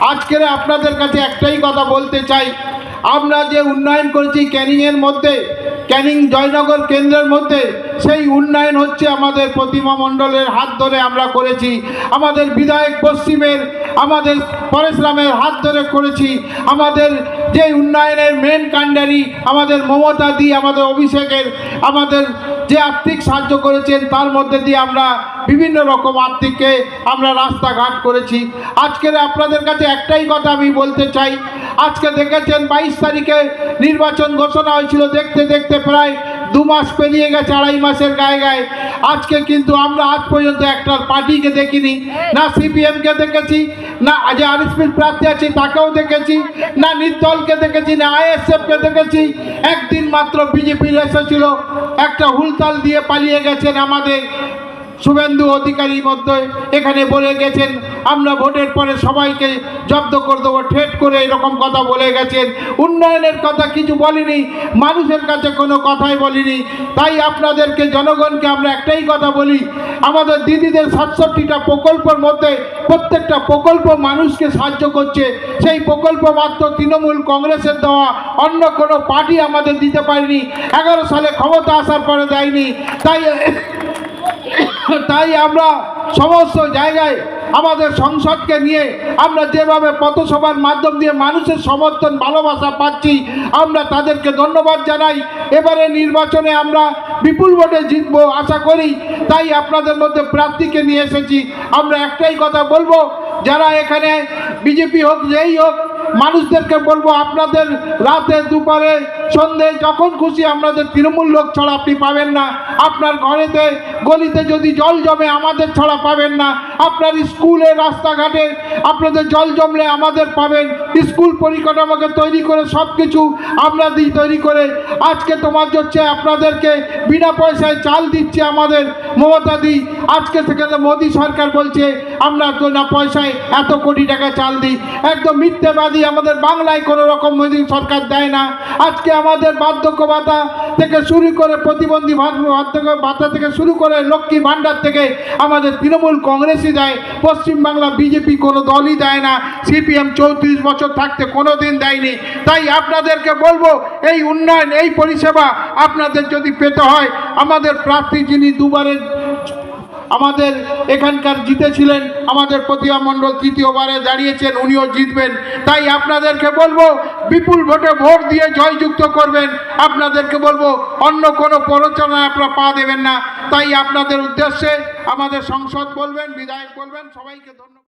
আজকের আপনাদের কাছে একটাই কথা বলতে চাই। আমরা যে উন্নয়ন করেছি ক্যানিংয়ের মধ্যে, ক্যানিং জয়নগর কেন্দ্রের মধ্যে, সেই উন্নয়ন হচ্ছে আমাদের প্রতিমা মণ্ডলের হাত ধরে আমরা করেছি। আমাদের বিধায়ক পশ্চিমের, আমাদের পরেশরামের হাত ধরে করেছি। আমাদের যে উন্নয়নের মেন কাণ্ডারি, আমাদের মমতা দি, আমাদের অভিষেকের, আমাদের যে আর্থিক সাহায্য করেছেন, তার মধ্যে দিয়ে আমরা বিভিন্ন রকম আর্থিককে আমরা রাস্তাঘাট করেছি। আজকের আপনাদের কাছে একটাই কথা আমি বলতে চাই। আজকে দেখেছেন বাইশ তারিখে নির্বাচন ঘোষণা হয়েছিল। দেখতে দেখতে প্রায় দু মাস পেরিয়ে গেছে, আড়াই মাসের গায়ে গায়ে। আজকে কিন্তু আমরা আজ পর্যন্ত একটা পার্টিকে দেখিনি। না সিপিএমকে দেখেছি, না যে আরএসপির প্রার্থী আছে তাকেও দেখেছি, না নির্দলকে দেখেছি, না আইএসএফকে দেখেছি। একদিন মাত্র বিজেপির এসেছিল, একটা হুলতাল দিয়ে পালিয়ে গেছেন আমাদের শুভেন্দু অধিকারীর মধ্যে এখানে বলে গেছেন, আমরা ভোটের পরে সবাইকে জব্দ করে দেবো, ঠেট করে এরকম কথা বলে গেছেন। উন্নয়নের কথা কিছু বলিনি, মানুষের কাছে কোনো কথাই বলিনি। তাই আপনাদেরকে, জনগণকে আমরা একটাই কথা বলি, আমাদের দিদিদের সাতষট্টিটা প্রকল্পের মধ্যে প্রত্যেকটা প্রকল্প মানুষকে সাহায্য করছে। সেই প্রকল্প মাত্র তৃণমূল কংগ্রেসের দেওয়া, অন্য কোনো পার্টি আমাদের দিতে পারেনি। এগারো সালে ক্ষমতা আসার পরে দেয়নি। তাই তাই আমরা সমস্ত জায়গায় আমাদের সংসদকে নিয়ে আমরা যেভাবে পথসভার মাধ্যম দিয়ে মানুষের সমর্থন, ভালোবাসা পাচ্ছি, আমরা তাদেরকে ধন্যবাদ জানাই। এবারে নির্বাচনে আমরা বিপুল ভোটে জিতব আশা করি, তাই আপনাদের মধ্যে প্রার্থীকে নিয়ে এসেছি। আমরা একটাই কথা বলব, যারা এখানে বিজেপি হোক, যেই হোক মানুষদেরকে বলব, আপনাদের রাতে দুপুরে সন্ধে যখন খুশি আপনাদের তৃণমূল লোক ছাড়া আপনি পাবেন না। আপনার ঘরেতে, গলিতে যদি জল জমে, আমাদের ছাড়া পাবেন না। আপনার স্কুলে রাস্তাঘাটে আপনাদের জল জমলে আমাদের পাবেন। স্কুল পরিকাঠামোকে তৈরি করে সব কিছু দিই তৈরি করে। আজকে তোমার হচ্ছে আপনাদেরকে বিনা পয়সায় চাল দিচ্ছে আমাদের মমতা দি। আজকে তো মোদী সরকার বলছে, আমরা তো না পয়সায় এত কোটি টাকা চাল দিই। একদম মিথ্যেবাদী আমাদের বাংলায় কোনো রকম সরকার দেয় না, আজকে আমাদের বার্ধক্য ভাতা থেকে শুরু করে প্রতিবন্ধী ভাতা থেকে শুরু করে লক্ষ্মী ভাণ্ডার থেকে আমাদের তৃণমূল কংগ্রেসই দেয়, পশ্চিমবাংলা বিজেপি কোনো দলই দেয় না, সিপিএম চৌত্রিশ বছর থাকতে কোনো দিন দেয়নি। তাই আপনাদেরকে বলব, এই উন্নয়ন, এই পরিষেবা আপনাদের যদি পেতে হয়, আমাদের প্রার্থী যিনি দুবারের আমাদের এখানকার জিতেছিলেন, আমাদের প্রতিভা মণ্ডল তৃতীয়বারে দাঁড়িয়েছেন, উনিও জিতবেন। তাই আপনাদেরকে বলব, বিপুল ভোটে ভোট দিয়ে জয়যুক্ত করবেন। আপনাদেরকে বলব, অন্য কোনো প্ররোচনায় আপনারা পা দেবেন না। তাই আপনাদের উদ্দেশ্যে আমাদের সংসদ বলবেন, বিধায়ক বলবেন, সবাইকে ধন্যবাদ।